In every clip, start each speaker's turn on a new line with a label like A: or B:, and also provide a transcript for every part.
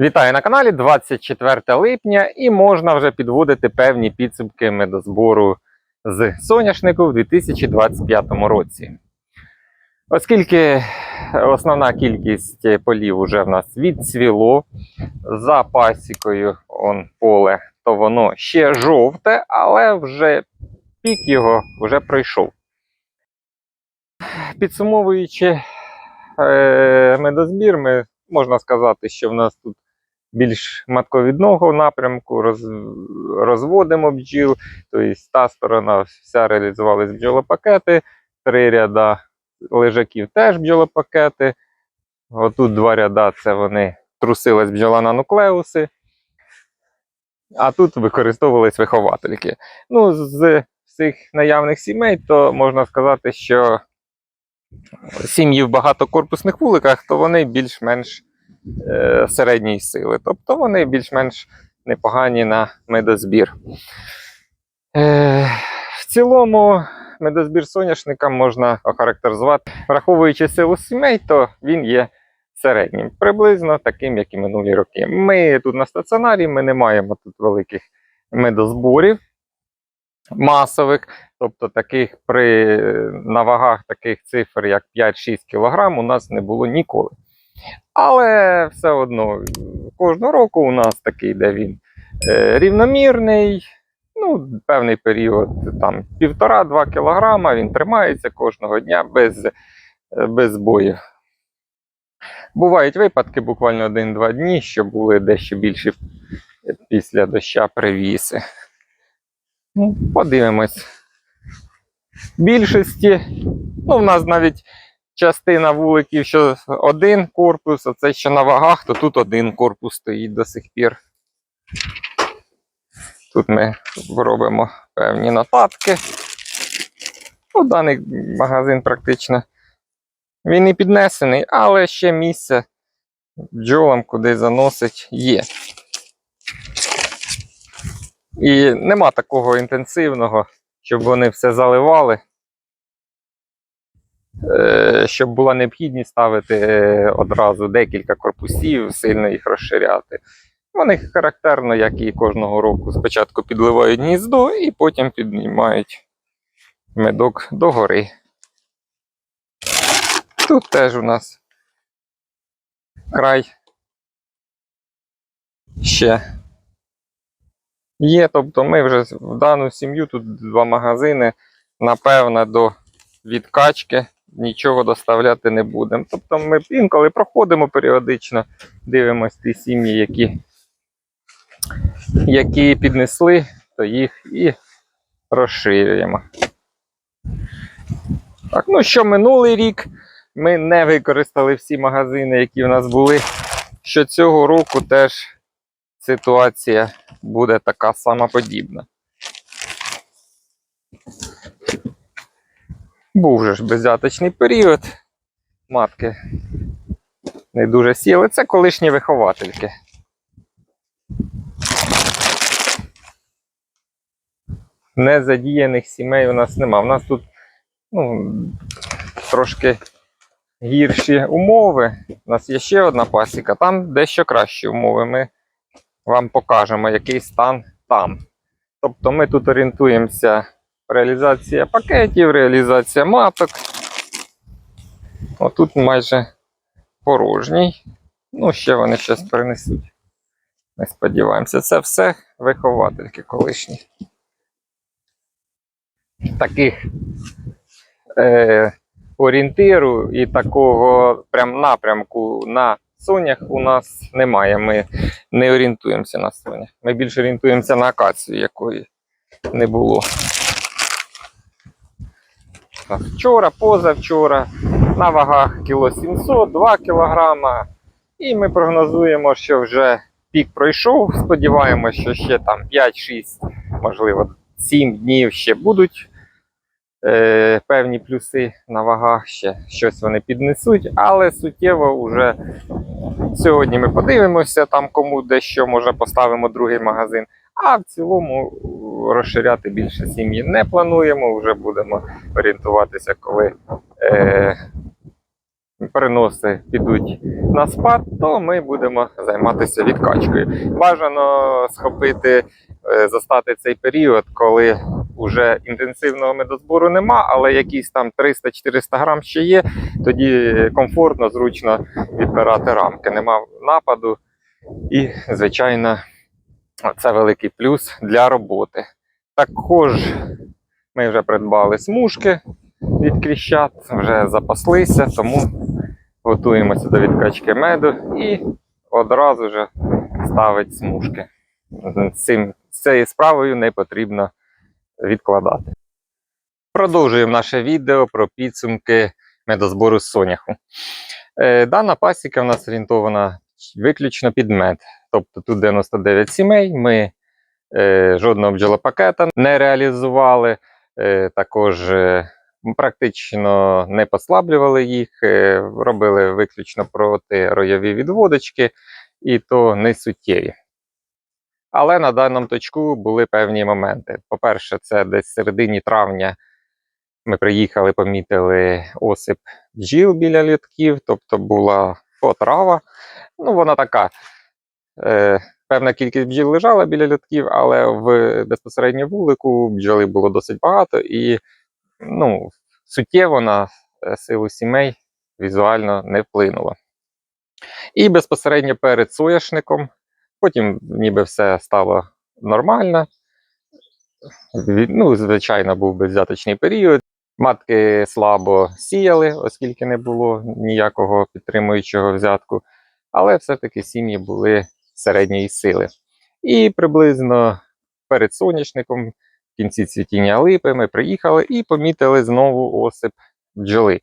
A: Вітаю на каналі 24 липня і можна вже підводити певні підсумки медозбору з соняшнику в 2025 році. Оскільки основна кількість полів вже в нас відцвіло, за пасікою он поле, то воно ще жовте, але вже пік його вже пройшов. Підсумовуючи е, медозбір, ми, можна сказати, що в нас тут більш матковідного напрямку, роз, розводимо бджіл. Тобто та сторона вся реалізувались бджолопакети, три ряда лежаків теж бджолопакети. Отут два ряда це вони трусилась бджола на нуклеуси. А тут використовувались виховательки. Ну, з всіх наявних сімей, то можна сказати, що сім'ї в багатокорпусних вуликах, то вони більш-менш середньої сили. Тобто вони більш-менш непогані на медозбір. Е, в цілому, медозбір соняшника можна охарактеризувати, враховуючи силу сімей, то він є середнім, приблизно таким, як і минулі роки. Ми тут на стаціонарі, ми не маємо тут великих медозборів масових, тобто таких при на вагах таких цифр, як 5-6 кг, у нас не було ніколи. Але все одно кожного року у нас такий, де він е, рівномірний. Ну, певний період, там півтора-два кілограма, він тримається кожного дня без, е, без бою. Бувають випадки буквально один-два дні, що були дещо більші після доща привіси. Ну, подивимось. Більшості, ну, в нас навіть частина вуликів, що один корпус, а це що на вагах, то тут один корпус стоїть до сих пір. Тут ми робимо певні нотатки. Ну, даний магазин практично він не піднесений, але ще місце бджолам куди заносить є. І нема такого інтенсивного, щоб вони все заливали. Е, Щоб була необхідність ставити е, одразу декілька корпусів, сильно їх розширяти. Вони характерно, як і кожного року, спочатку підливають гніздо і потім піднімають медок догори. Тут теж у нас край ще є. Тобто ми вже в дану сім'ю, тут два магазини, напевно, до відкачки нічого доставляти не будемо. Тобто ми інколи проходимо періодично, дивимося ті сім'ї, які, які піднесли, то їх і розширюємо. Так, ну що минулий рік ми не використали всі магазини, які в нас були. Що цього року теж ситуація буде така сама подібна. Був же ж беззяточний період. Матки не дуже сіли. Це колишні виховательки. Незадіяних сімей у нас нема. У нас тут ну, трошки гірші умови. У нас є ще одна пасіка, там дещо кращі умови. Ми вам покажемо, який стан там. Тобто ми тут орієнтуємося реалізація пакетів, реалізація маток. Отут майже порожній. Ну, ще вони щось принесуть. Ми сподіваємося, це все виховательки колишні. Таких е, орієнтиру і такого прям напрямку на сонях у нас немає. Ми не орієнтуємося на сонях. Ми більше орієнтуємося на акацію, якої не було. Так, Вчора, позавчора, на вагах кіло 700, 2 кілограма. І ми прогнозуємо, що вже пік пройшов. Сподіваємося, що ще там 5-6, можливо, 7 днів ще будуть е, певні плюси на вагах, ще щось вони піднесуть, але суттєво вже сьогодні ми подивимося, там кому дещо може поставимо другий магазин. А в цілому розширяти більше сім'ї не плануємо. Вже будемо орієнтуватися, коли е, приноси підуть на спад, то ми будемо займатися відкачкою. Бажано схопити, е, застати цей період, коли вже інтенсивного медозбору нема, але якісь там 300-400 грам ще є. Тоді комфортно, зручно відбирати рамки. Нема нападу. І, звичайно, це великий плюс для роботи. Також ми вже придбали смужки від кліщат, вже запаслися, тому готуємося до відкачки меду і одразу вже ставить смужки. Цим, цією справою не потрібно відкладати. Продовжуємо наше відео про підсумки медозбору соняху. Е, Дана пасіка в нас орієнтована виключно під мед. Тобто тут 99 сімей. Ми е, жодного бджолопакета не реалізували. Е, також е, практично не послаблювали їх, е, робили виключно проти роєві відводочки, і то не суттєві. Але на даному точку були певні моменти. По-перше, це десь в середині травня ми приїхали, помітили осип бджіл біля літків, тобто була потрава. Ну, вона така. Е, певна кількість бджіл лежала біля літків, але в безпосередньо вулику бджоли було досить багато, і ну, суттєво на е, силу сімей візуально не вплинуло. І безпосередньо перед соняшником, потім ніби все стало нормально. Ну, звичайно, був безвзяточний період. Матки слабо сіяли, оскільки не було ніякого підтримуючого взятку, але все-таки сім'ї були середньої сили. І приблизно перед соняшником, в кінці цвітіння липи, ми приїхали і помітили знову осип бджоли.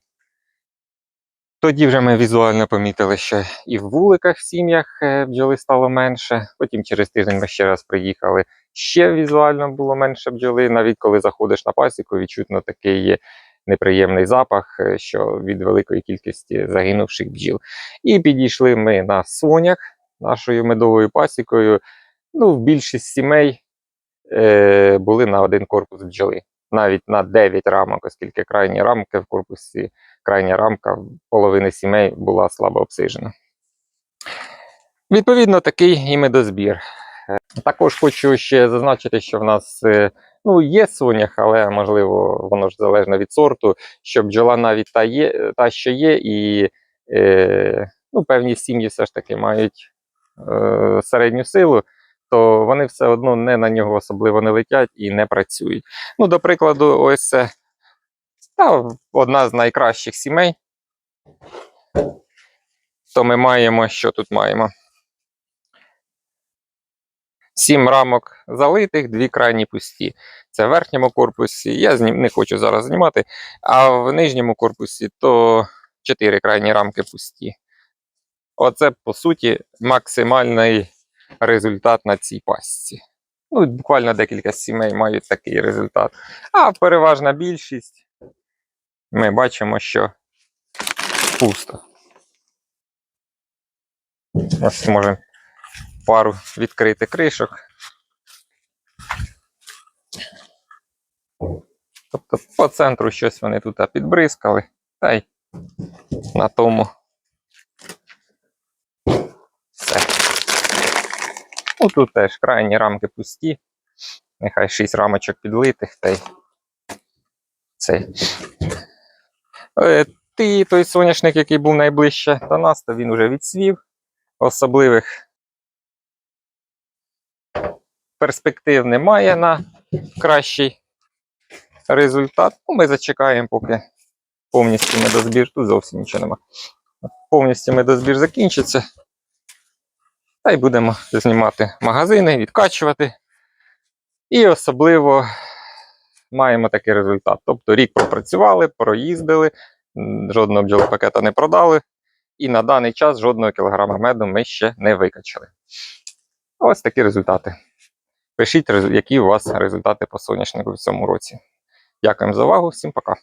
A: Тоді вже ми візуально помітили, що і в вуликах в сім'ях е, бджоли стало менше. Потім через тиждень ми ще раз приїхали. Ще візуально було менше бджоли. Навіть коли заходиш на пасіку, відчутно такий неприємний запах, е, що від великої кількості загинувших бджіл. І підійшли ми на сонях нашою медовою пасікою. Ну, більшість сімей е, були на один корпус бджоли. Навіть на 9 рамок, оскільки крайні рамки в корпусі, крайня рамка половини сімей була слабо обсижена. Відповідно, такий і медозбір. Е, Також хочу ще зазначити, що в нас е, ну, є сонях, але можливо воно ж залежно від сорту, що бджола навіть та, є, та що є, і е, ну, певні сім'ї все ж таки мають середню силу, то вони все одно не на нього особливо не летять і не працюють. Ну, до прикладу, ось це та, одна з найкращих сімей. То ми маємо, що тут маємо? Сім рамок залитих, дві крайні пусті. Це в верхньому корпусі. Я не хочу зараз знімати. А в нижньому корпусі то чотири крайні рамки пусті. Оце, по суті, максимальний результат на цій пасці. Ну, буквально декілька сімей мають такий результат. А переважна більшість ми бачимо, що пусто. Ось можемо пару відкрити кришок. Тобто по центру щось вони тут підбризкали, та й на тому все. Ну тут теж крайні рамки пусті. Нехай 6 рамочок підлитих та й цей. Е, Ти, той соняшник, який був найближче до нас, то він вже відсвів. Особливих перспектив немає на кращий результат. Ну, ми зачекаємо, поки повністю медозбір. Тут зовсім нічого нема. Повністю медозбір закінчиться. Та й будемо знімати магазини, відкачувати. І особливо маємо такий результат. Тобто рік пропрацювали, проїздили, жодного бджолопакета не продали. І на даний час жодного кілограма меду ми ще не викачали. Ось такі результати. Пишіть, які у вас результати по соняшнику в цьому році. Дякуємо за увагу, всім пока.